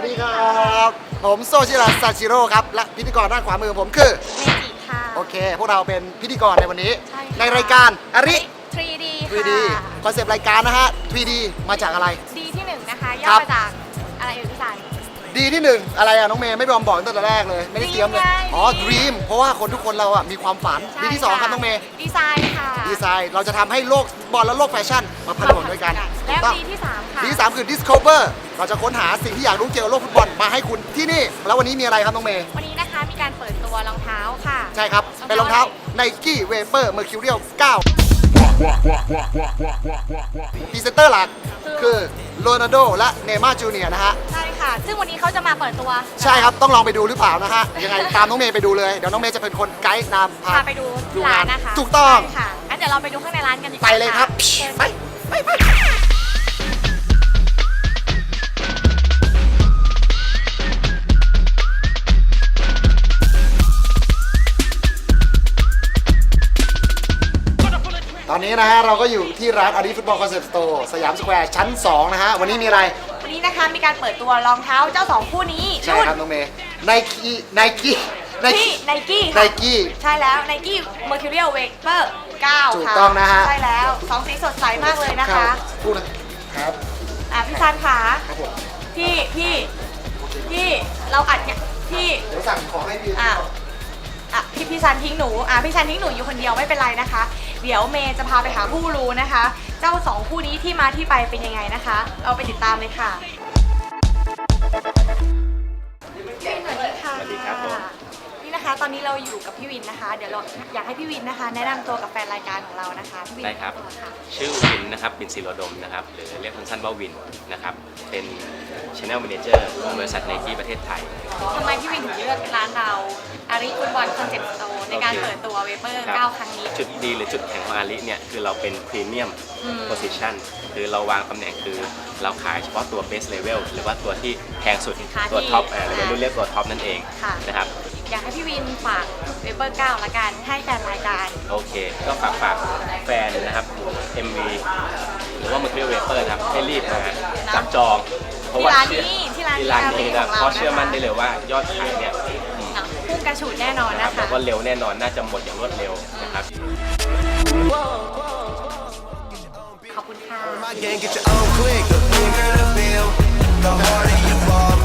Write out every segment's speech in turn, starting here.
วัสดีครับ ผมโซชิระซาชิโร่ครับ และพิธีกรด้านขวามือผมคือ เมจิค่ะ โอเค พวกเราเป็นพิธีกรในวันนี้ ใช่ค่ะ ในรายการอริ 3D 3D ค่ะคอนเซปต์รายการนะฮะ 3D มาจากอะไรดีที่หนึ่งนะคะ ย่ครัอบมาจากอะไรเอ่ยพี่สัน ดีที่หนึ่งอะไรอะน้องเมย์ไม่ยอมบอกตั้งแต่แรกเลยไม่ได้เตรียมเลย Dream ไง อ๋อ Dream เพราะว่าคนทุกคนเราอะมีความฝันใช่ดีที่สองครับะน้องเมย์ดีไซน์ค่ะดีไซน์เราจะทำให้โลกบอลและโลกแฟชั่นมาผนวกด้วยกันและถูกต้อง ดีที่สามค่ะ ดีที่สามคือ Discover เราจะค้นหาสิ่งที่อยากรู้เกี่ยวกับโลกฟุตบอลมาให้คุณที่นี่ แล้ววันนี้มีอะไรครับน้องเมย์ วันนี้นะคะมีการเปิดตัวรองเท้าค่ะ ใช่ครับ เป็นรองเท้า Nike Vapor Mercurial 9พรีเซนเตอร์หลักคือ โรนัลโดและเนย์มาร์จูเนียร์นะฮะ ใช่ค่ะ ซึ่งวันนี้เขาจะมาเปิดตัวใช่ครับ ต้องลองไปดูหรือเปล่านะฮะ ยังไงตามน้องเมย์ไปดูเลย เดี๋ยวน้องเมย์จะเป็นคนไกด์นำพา พาไปดูที่ร้านนะคะถูกต้อง ใช่ค่ะงั้นเดี๋ยวเราไปดูข้างในร้านกันดีกไปว่าเลยครับเชิญไป ไปไป นนี้นะฮะเราก็อยู่ที่ร้านอารีฟุตบอลคอนเซ็ปต์สโตร์สยามสแควร์ชั้น 2 นะฮะ วันนี้มีอะไร วันนี้นะคะมีการเปิดตัวรองเท้าเจ้าสองคู่นี้ใช่ครับน้องเมย์ไนกี้ไนกี้ไนที่กี้ไนกี้ไนกี้ ใช่แล้ว Nike Mercurial Vapor 9ถูกค่ะต้องนะฮะ ใช่แล้วสองสีสดใสมากเลยนะคะพูดนะครับอะพี่ซันขาครับผมพี่พี่พี่เราอัดเนี่ยพี่เดี๋ยวสั่งของให้พี่ อะอะพี่พี่ซันทิ้งหนูอะพี่ซันทิ้งหนูอยู่คนเดียวไม่เป็นไรนะคะ เดี๋ยวเมย์จะพาไปหาผู้รู้นะคะ เจ้าสองคู่นี้ที่มาที่ไปเป็นยังไงนะคะ เราไปติดตามเลยค่ะพี่วินสวัสดีค่ะสวัสดีครับผม นี่นะคะ ตอนนี้เราอยู่กับพี่วินนะคะ เดี๋ยวเราอยากให้พี่วินนะคะ แนะนำตัวกับแฟนรายการของเรานะคะพี่วินได้ครับ แนะนำตัวค่ะชื่อวินนะครับวินศิโรดมนะครับหรือเรียกสั้นๆว่าวินนะครับเป็น Channel Manager ของบริษัทไนกี้ประเทศไทย ทำไมพี่วินถึงเลือกร้านเราอาริฟุตบอลคอนเซ็ปต์โต ในการโอเคเปิดตัวเวเปอร์ครับ9ครั้งนี้ จุดดีหรือจุดแข็งของอาลิเนี่ยคือเราเป็นพรีเมียมอืม โพซิชันคือเราวางตำแหน่งคือเราขายเฉพาะตัว base level หรือว่าตัวที่แพงสุดสินค้าตัวที่ท็อปเออเราเรียกตัวท็อปนั่นเองค่ะ นะครับ อยากให้พี่วินฝากเวเปอร์9ละกันให้แฟนรายการ โอเค ก็ฝากฝากแฟนนะครับ MV หรือว่า Mercury Vapor นะครับ ให้รีบมาจับจอง เพราะว่าที่ร้านนี้เชื่อที่ร้านนี้ที่ร้านนี้ขนะองเราเพราะเชื่อมั่นนะคะได้เลยว่ายอดขายเนี่ยเนาะพุ่ง กระฉูดแน่นอนนะคนะรับคะแล้วก็เร็วแน่นอนน่าจะหมดอย่างรวดเร็วนะครับ ขอบคุณค่ะ My gang, get your own click. The bigger the bill, the harder you fall.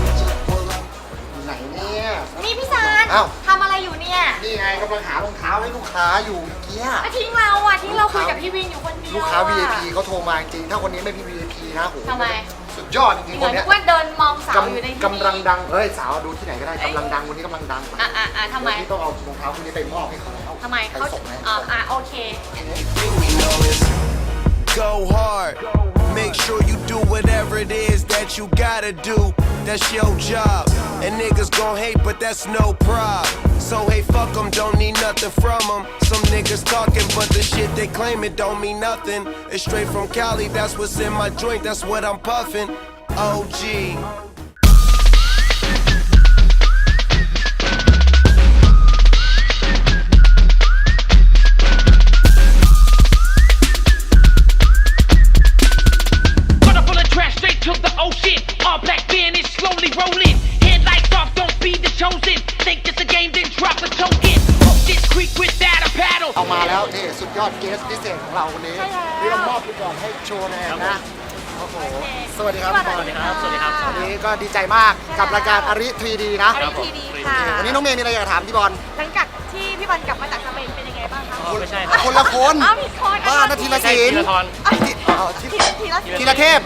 ไหนเนี่ย นี่พี่ซานอ้าว ทำอะไรอยู่เนี่ยนี่ไงกำลังหารองเท้าให้ลูกค้าอยู่เมื่อกี้อะทิ้งเราอะทิ้งเราคุยกับพี่วินอยู่คนเดียวลูกค้า อะ VIP เขาโทรมาจริงๆถ้าคนนี้ไม่พี่ VIP นะโหทำไมสุด ยอดจริงๆเหคมือนนเนี้ยว่าเดินมองสาวอยู่ในที่กำกำลังดังเฮ้ยสาวดูที่ไหนก็ได้กำลังดังวันนี้กำลังดังอะอะอะทำไมเดี๋ยวพี่ต้องเอารองเท้าคู่นี้ไปมอบให้เขาแล้วทำไมเขาไปส่งให้อะอะโอเค Thing we know is go hard. Make sure you do whatever it is that you gotta do. That's your job. And niggas gon' hate, but that's no prob. So hey, fuck 'em, don't need nothing from 'em. Some niggas talking, but the shit they claim it don't mean nothing. It's straight from Cali, that's what's in my joint, that's what I'm puffing. OG. อดเกสพิเศษของเราวันนี้ใช่แล้วนี่เรามอบไปก่อนให้โชว์แนนนะ โอ้โห สวัสดีครับสพี่บอวัลสดีครับ สวัสดีครับ วันนี้ก็ดีใจมากกับรายการอาริ 3D นะอาริทีดีค่ะวันนี้น้องเมย์มีอะไรอยากถามพี่บอล หลังจากที่พี่บอลกลับมาจากสเปนเป็นยังไงบ้างคะไม่ใช่คนละคน อ้าวผิดคนบ้านนาทีละศิลป์อ้าวทีอ๋อทีทีละทีละทีละเทพ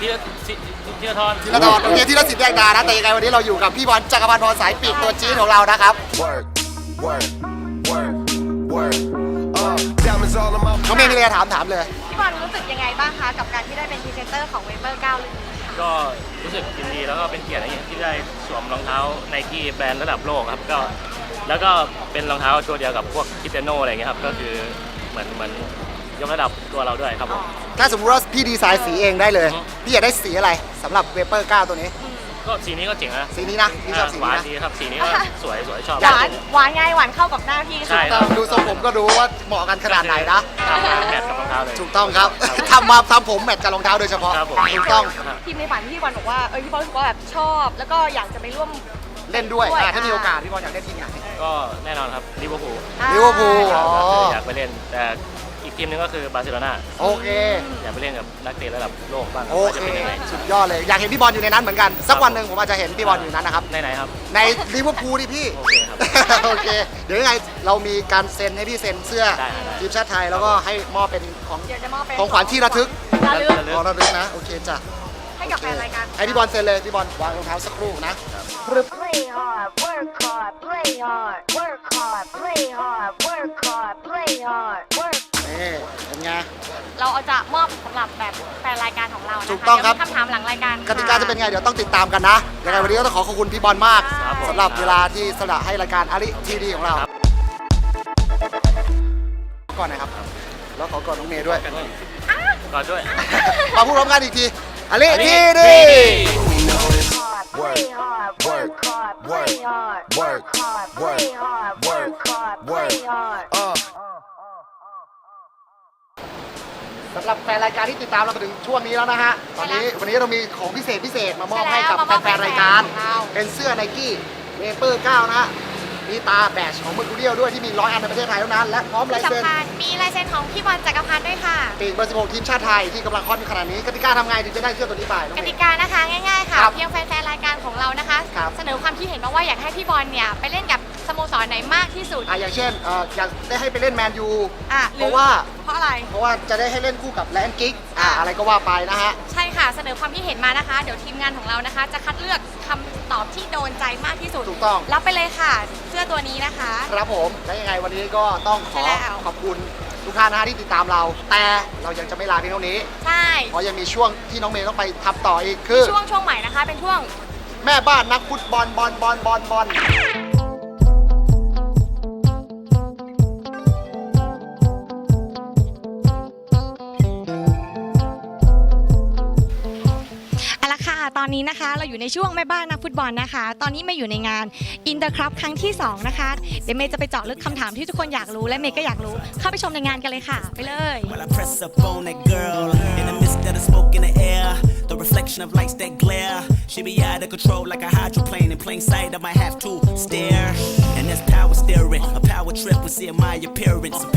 ทีละสิทีละทอนทีละตอนโอเคทีละสิทธิ์แยกดานะ แต่ยังไงวันนี้เราอยู่กับพี่บอลจักรพันธ์พรสายปีกตัวจี๊ดของเรานะครับ Work, work, work, work. น้องเมย์มีอะไรจะถามถามเลย พี่บอลรู้สึกยังไงบ้างคะกับการที่ได้เป็นพรีเซนเตอร์ของเวเบอร์9รุ่นนี้ค่ะก็รู้สึกยินดีแล้วก็เป็นเกียรติอย่างที่ได้สวมรองเท้าไนกี้แบรนด์ระดับโลกครับก็แล้วก็เป็นรองเท้าตัวเดียวกับพวกคิเตโนอะไรเงี้ยครับก็คือเหมือนเหมือนยกระดับตัวเราด้วยครับผม ถ้าสมมติว่าพี่ดีไซน์สีเองได้เลยอือฮึพี่อยากได้สีอะไรสำหรับเวเปอร์9ตัวนี้ ก็สีนี้ก็เจ๋งนะสีนี้นะพี่ชอบสีหวานี้นนะดีครับสีนี้ก็สวยสวยชอบ หวานหวานไงหวานเข้ากับหน้าพี่ใช่สุดคตรัอบนดูทรงผมก็รู้ว่าเหมาะกันขนาดไหนนะ ทำมาแมทกับรองเท้าเลย ถูกต้องครับ ทำมาทำผมแมทกับรองเท้าโดยเฉพาะ ครับผมถูกต้อง ครับ ทีมในฝันที่พี่บอลบอกว่าเออพี่บอลรู้สึกว่าแบบชอบ แล้วก็อยากจะไปร่วม เล่นด้วยด้วย อะถ้ามีอ่าโอกาสพี่บอลอยากเล่นทีมไหน ก็แน่นอนครับลิเวอร์พูลอ่าลิเวอร์พูล อ๋อ อยากไปเล่นแต่ อีกทีมหนึงก็คือบาร์เซโลนาโอเค อยากไปเล่นกับนักเตะระดับโลกบ้างครับโอว่าเคจะเป็นยังไงสุดยอดเลย อยากเห็นพี่บอลอยู่ในนั้นเหมือนกัน สักวันหนึ่งผมอาจจะเห็นพี่บอลอยู่ในนั้นนะครับ ในไหนครับ ในลิเวอร์พูลดิพี่ โอเคครับ โอเค เดี๋ยวยังไงเรามีการเซ็นให้พี่เซ็นเสื้อได้ได้ทีมชาติไทยแล้วก็ให้มอบเป็นของ เดี๋ยวจะมอบเป็นของขวัญที่ระทึกระลึก ของระลึกนะ โอเคจ้ะให้กับแฟนรายการ ให้พี่บอลเซ็นเลยพี่บอลวางรองเท้าสักครู่นะ Play hard, work hard, play hard, work hard, play hard, work hard, play hard, work นี่เป็นไง เราเอาจะมอบสำหรับแบบแฟนรายการของเรานะคะถูกต้องครับ เดี๋ยวมีคำถามหลังรายการกติกาจะเป็นไง เดี๋ยวต้องติดตามกันนะยังไงวันนี้ก็ต้องขอขอบคุณพี่บอลมากครับผม สำหรับเวลาที่สละให้รายการอาริทีดีของเราครับก่อนนะครับ แล้วขอกอดน้องเมย์ด้วย ก่อนด้วย มาพูดพร้อมกันอีกทีอาริทีดี hard, play hard, work hard, play hard, work hard, play hard, work hard, play hard. Uh. สำหรับแฟนรายการที่ติดตามเรามาถึงช่วงนี้แล้วนะฮะ ตอนนี้วันนี้เรามีของพิเศษพิเศษมามอบใช่ให้แล้วกับมามอบแฟนๆรายการให้แฟนของเราเป็นเสื้อไนกี้เวเปอร์9นะฮะ มีตาแบชของเมอร์คูเรียลด้วยที่มีร้อยอันในประเทศไทยเท่านั้น และพร้อมลายที่เซ็น สำคัญมีลายเซ็นของพี่บอลจักรพันธ์ด้วยค่ะ ปีกเบอร์16ทีมชาติไทยที่กำลังฮอตอยู่ขนาดนี้กติกาทำไงถึงจะได้เสื้อตัวนี้ไปน้องกเมติย์ กานะคะง่ายๆค่ะ ครับเพียงแฟนๆรายการของเรานะคะ ครับ เสนอความคิดเห็นมาว่าอยากให้พี่บอลเนี่ยไปเล่นกับ สโมสรไหนมากที่สุด อะอย่างเช่นเอ่ออยากได้ให้ไปเล่นแมนยูอะหเพรือราะว่าเพราะอะไร เพราะว่าจะได้ให้เล่นคู่กับแลนกิกอะอะอะไรก็ว่าไปนะฮะ ใช่ค่ะเสนอความคิดเห็นมานะคะ เดี๋ยวทีมงานของเรานะคะ จะคัดเลือกคำตอบที่โดนใจมากที่สุดถูกต้อง รับไปเลยค่ะ เสื้อตัวนี้นะคะ ครับผมและยังไงวันนี้ก็ต้องขอใช่แล้ว ขอบคุณทุกท่านนะฮะที่ติดตามเรา แต่เรายังจะไม่ลาเพียงเท่านี้ ใช่เพราะยังมีช่วงที่น้องเมย์ต้องไปทำต่ออีกคือ ช่วงช่วงใหม่นะคะ เป็นช่วง แม่บ้านนักฟุตบอลบอลบอลบอลบอล อนนี้นะคะ เราอยู่ในช่วงแม่บ้านนักฟุตบอลนะคะ ตอนนี้มาอยู่ในงานอินเตอร์ครับครั้งที่ 2 นะคะ เดี๋ยวเมย์จะไปเจาะลึกคำถามที่ทุกคนอยากรู้และเมย์ก็อยากรู้ เข้าไปชมในงานกันเลยค่ะ ไปเลย While I press up on that girl, in the midst of the smoke in the air, the reflection of lights that glare. She be out of control like a hydroplane in plain sight. I might have to stare. And there's power steering, a power trip. We see my appearance, a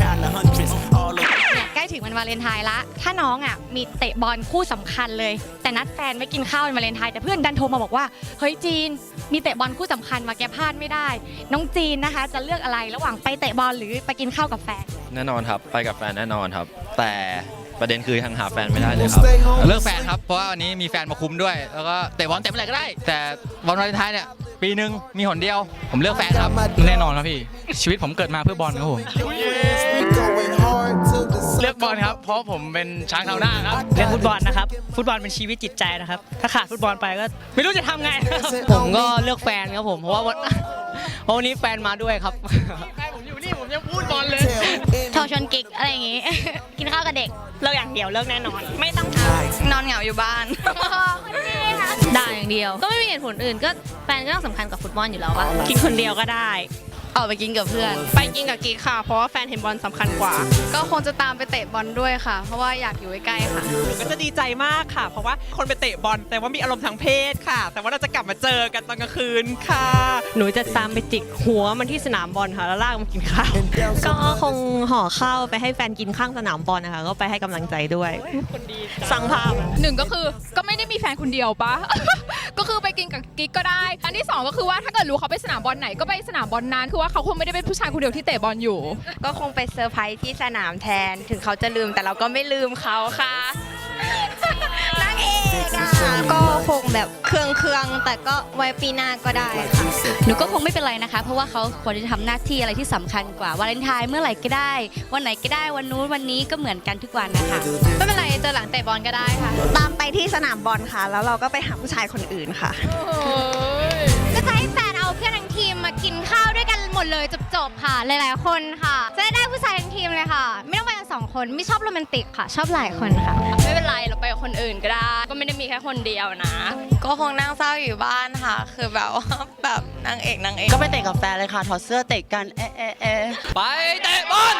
วันวาเลนไทน์ละ ถ้าน้องอะมีเตะบอลคู่สำคัญเลย แต่นัดแฟนไม่กินข้าววันวาเลนไทน์แต่เพื่อนดันโทรมาบอกว่า เฮ้ยจีน มีเตะบอลคู่สำคัญมาแกพลาดไม่ได้ น้องจีนนะคะ จะเลือกอะไรระหว่างไปเตะบอลหรือไปกินข้าวกับแฟน แน่นอนครับ ไปกับแฟนแน่นอนครับ แต่ประเด็นคือยังหาแฟนไม่ได้เลยครับเลือกแฟนครับ เพราะว่าวันนี้มีแฟนมาคุ้มด้วย แล้วก็เตะบอลเตะเมื่อไหร่ก็ได้ แต่วันวาเลนไทน์เนี่ยปีหนึ่งมีหนเดียว ผมเลือกแฟนครับ แน่นอนครับพี่ ชีวิตผมเกิดมาเพื่อบอลครับผม We ลือกบอลครับ เพราะผมเป็นช้างเท้าหน้าครับ เรื่องฟุตบอลนะครับ ฟุตบอลเป็นชีวิตจิตใจนะครับ ถ้าขาดฟุตบอลไปก็ ไม่รู้จะทำไงผมก็เลือกแฟนครับผมเพราะว่าวันเพราะวันนี้แฟนมาด้วยครับ แฟนผมอยู่นี่ผมยังพูดบอลเลย โทรชนกิกอะไรอย่างงี้ กินข้าวกับเด็ก เลิกอย่างเดียวเลิกแน่นอน ไม่ต้องทนอนเหงาอยู่บ้านด่าอย่างเดียว ก็ไม่มีเหตุผลอื่นก็แฟนก็ต้องสำคัญกับฟุตบอลอยู่แล้วป่ะำกินคนเดียวก็ได้ ออกไปกินกับเพื่อน ไปกินกับกิ๊กค่ะ เพราะว่าแฟนเห็นบอลสำคัญกว่า ก็คงจะตามไปเตะบอลด้วยค่ะ เพราะว่าอยากอยู่ใกล้ๆค่ะ หนูก็จะดีใจมากค่ะ เพราะว่าคนไปเตะบอลแต่ว่ามีอารมณ์ทางเพศค่ะ แต่ว่าเราจะกลับมาเจอกันตอนกลางคืนค่ะ หนูจะตามไปจิกหัวมันที่สนามบอลค่ะ แล้วลากมันกินข้าว ก็คงห่อข้าวไปให้แฟนกินข้างสนามบอลนะคะ ก็ไปให้กำลังใจด้วยสั่งภาพ หนึ่งก็คือก็ไม่ได้มีแฟนคนเดียวปะ ก็คือไปกินกับกิ๊กก็ได้ อันที่สองก็คือว่าถ้าเกิดรู้เขาไปสนามบอลไหนก็ไปสนามบอลนั้นคือว่าเขาคงไม่ได้เป็นผู้ชายคนเดียวที่เตะบอลอยู่ ก็คงไปเซอร์ไพรส์ที่สนามแทน ถึงเขาจะลืมแต่เราก็ไม่ลืมเขาค่ะนางเอกอะก็คงแบบเครื่องเครื่องๆแต่ก็ไว้ปีหน้าก็ได้ค่ะหนูก็คงไม่เป็นไรนะคะ เพราะว่าเขาควรจะทำหน้าที่อะไรที่สำคัญกว่าวาเลนไทน์เมื่อไหร่ก็ได้ วันไหนก็ได้วันนู้นวันนี้ก็เหมือนกันทุกวันนะคะไม่เป็นไรเจอหลังเตะบอลก็ได้ค่ะ ตามไปที่สนามบอลค่ะ แล้วเราก็ไปหาผู้ชายคนอื่นค่ะ ก็จะให้แฟนเอาเพื่อนทั้งทีมมากินข้าวด้วยกัน หมดเลยจบๆค่ะ หลาย ๆ คนค่ะจะได้ได้ผู้ชายทั้งทีมเลยค่ะ ไม่ต้องไปกันสองคนไม่ชอบโรแมนติกค่ะ ชอบหลายคนค่ะ ไม่เป็นไรเราไปกับคนอื่นก็ได้ ก็ไม่ได้มีแค่คนเดียวนะ ก็คงนั่งเศร้าอยู่บ้านค่ะ คือแบบว่าแบบนางเอกนางเอกก็ไปเตะกับแฟนเลยค่ะถอดเสื้อเตะกันเอะเอะเอะไปเตะบอล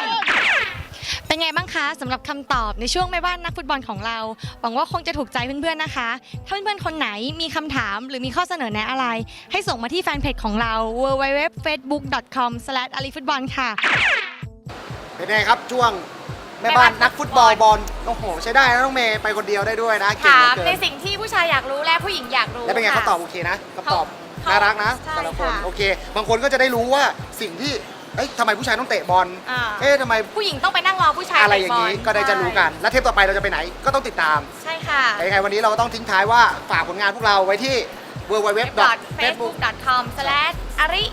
เป็นเป็นไงบ้างคะสำหรับคำตอบในช่วงแม่บ้านนักฟุตบอลของเรา หวังว่าคงจะถูกใจเพื่อนๆนะคะ ถ้าเพื่อนๆคนไหนมีคำถามหรือมีข้อเสนอแนะอะไร ให้ส่งมาที่แฟนเพจของเรา www.facebook.com/alifutbol ค่ะ เป็นไงครับช่วงแม่บ้านนักฟุตบอลบอลโอ้โหใช้ได้นะน้องเมย์ไปคนเดียวได้ด้วยนะเก่งถาเหลือมในเกินสิ่งที่ผู้ชายอยากรู้และผู้หญิงอยากรู้แล้วเป็นไงค่ะ เขาตอบโอเคนะคำตอบเขาน่ารักนะใช่แต่ละคนค่ะ โอเค บางคนก็จะได้รู้ว่าสิ่งที่ เอ้ยทำไมผู้ชายต้องเตะบอล อ่า เอ๊ะทำไมผู้หญิงต้องไปนั่งรอผู้ชายอะไรเตะอย่างบนี้ก็ได้จะรู้กัน และเทปต่อไปเราจะไปไหนก็ต้องติดตามใช่ค่ะ แต่ยังไงวันนี้เราก็ต้องทิ้งท้ายว่าฝากผลงานพวกเราไว้ที่ www.facebook facebook.com/ อาริ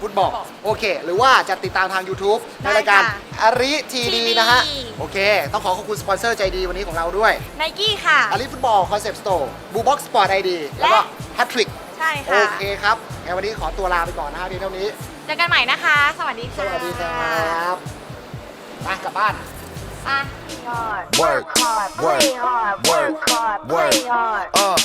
ฟุตบอลโอเค หรือว่าจะติดตามทาง YouTube ในรายการได้ค่ะอาริทีดี TD นะฮะ โอเค ต้องขอขอบคุณสปอนเซอร์ใจดีวันนี้ของเราด้วยไนกี้ค่ะอาริฟุตบอลคอนเซปต์สโตร์บูบ็อกสปอร์ตไอดีแล้วก็แฮตทริก ใช่โอค่ะ เคครับงั้นวันนี้ขอตัวลาไปก่อนนะครับเพียงเท่านี้ เจอกันใหม่นะคะ สวัสดีสค่ะวัสดีครับไปกลับบ้าน ไป Work, work, work, work.